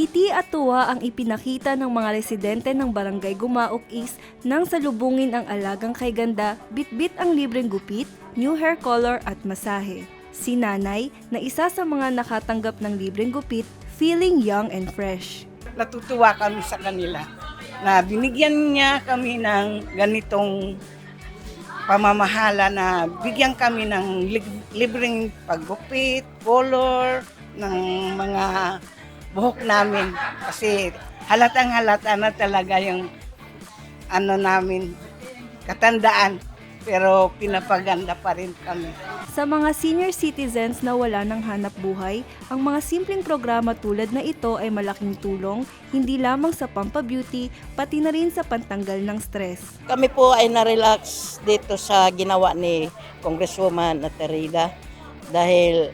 Ngiti at tuwa ang ipinakita ng mga residente ng Barangay Gumaok East nang salubungin ang alagang kay ganda, bitbit ang libreng gupit, new hair color at masahe. Si Nanay, na isa sa mga nakatanggap ng libreng gupit, feeling young and fresh. natutuwa kami sa kanila na binigyan niya kami ng ganitong pamamahala na bigyan kami ng libreng paggupit, color, ng mga buhok namin. Kasi halatang halata na talaga yung ano namin, katandaan. Pero pinapaganda pa rin kami. Sa mga senior citizens na wala ng hanap buhay, ang mga simpleng programa tulad na ito ay malaking tulong, hindi lamang sa pampabeauty, pati na rin sa pantanggal ng stress. Kami po ay na-relax dito sa ginawa ni Congresswoman Aterida dahil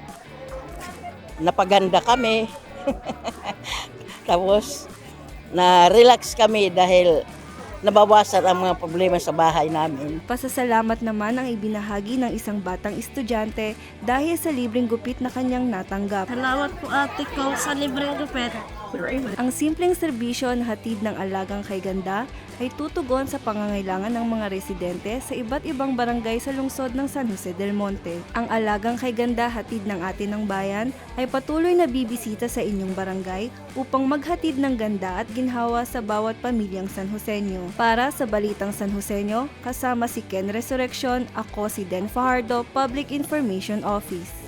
napaganda kami. Tapos na-relax kami dahil nabawasan ang mga problema sa bahay namin. Pasasalamat naman ang ibinahagi ng isang batang estudyante dahil sa libreng gupit na kanyang natanggap. Salamat po ate ko sa libreng gupit. Ang simpleng serbisyo na hatid ng alagang kay ganda ay tutugon sa pangangailangan ng mga residente sa iba't ibang barangay sa lungsod ng San Jose del Monte. Ang alagang kay ganda hatid ng atin ng bayan ay patuloy na bibisita sa inyong barangay upang maghatid ng ganda at ginhawa sa bawat pamilyang San Joseño. Para sa Balitang San Joseño, kasama si Ken Resurrection, ako si Den Fajardo, Public Information Office.